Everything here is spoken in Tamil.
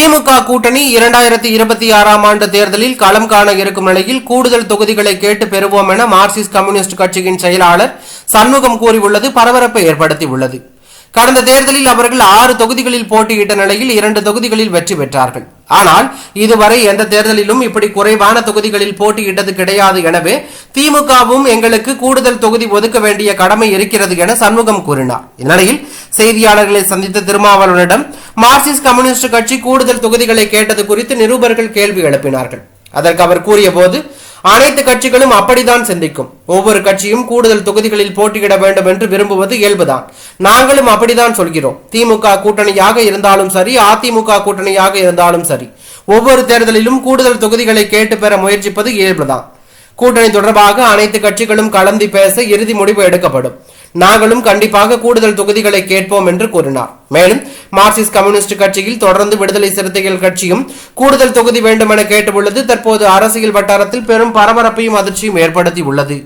திமுக கூட்டணி இரண்டாயிரத்தி இருபத்தி ஆறாம் ஆண்டு தேர்தலில் களம் காண இருக்கும் நிலையில் கூடுதல் தொகுதிகளை கேட்டு பெறுவோம் என மார்க்சிஸ்ட் கம்யூனிஸ்ட் கட்சியின் செயலாளர் சண்முகம் கூறியுள்ளது. பரபரப்பை ஏற்படுத்தியுள்ளது. கடந்த தேர்தலில் அவர்கள் ஆறு தொகுதிகளில் போட்டியிட்ட நிலையில் இரண்டு தொகுதிகளில் வெற்றி பெற்றார்கள். ஆனால் இதுவரை எந்த தேர்தலிலும் இப்படி குறைவான தொகுதிகளில் போட்டியிட்டது கிடையாது எனவே திமுகவும் எங்களுக்கு கூடுதல் தொகுதி ஒதுக்க வேண்டிய கடமை இருக்கிறது என சண்முகம் கூறினார். இந்நிலையில் செய்தியாளர்களை சந்தித்த திருமாவளவனிடம் மார்க்சிஸ்ட் கம்யூனிஸ்ட் கட்சி கூடுதல் தொகுதிகளை கேட்டது குறித்து நிருபர்கள் கேள்வி எழுப்பினார்கள். அதற்கு அவர் கூறிய போது அனைத்து கட்சிகளும் அப்படித்தான் சிந்திக்கும். ஒவ்வொரு கட்சியும் கூடுதல் தொகுதிகளில் போட்டியிட வேண்டும் என்று விரும்புவது இயல்புதான். நாங்களும் அப்படித்தான் சொல்கிறோம். திமுக கூட்டணியாக இருந்தாலும் சரி அதிமுக கூட்டணியாக இருந்தாலும் சரி. ஒவ்வொரு தேர்தலிலும் கூடுதல் தொகுதிகளை கேட்டு பெற முயற்சிப்பது இயல்புதான். கூட்டணி தொடர்பாக அனைத்து கட்சிகளும் கலந்து பேச இறுதி முடிவு எடுக்கப்படும். நாங்களும் கண்டிப்பாக கூடுதல் தொகுதிகளை கேட்போம் என்று கூறினார். மேலும் மார்க்சிஸ்ட் கம்யூனிஸ்ட் கட்சியில் தொடர்ந்து விடுதலை சிறுத்தைகள் கட்சியும் கூடுதல் தொகுதி வேண்டும் என கேட்டுள்ளது. தற்போது அரசியல் வட்டாரத்தில் பெரும் பரபரப்பையும் அதிர்ச்சியும் ஏற்படுத்தி உள்ளது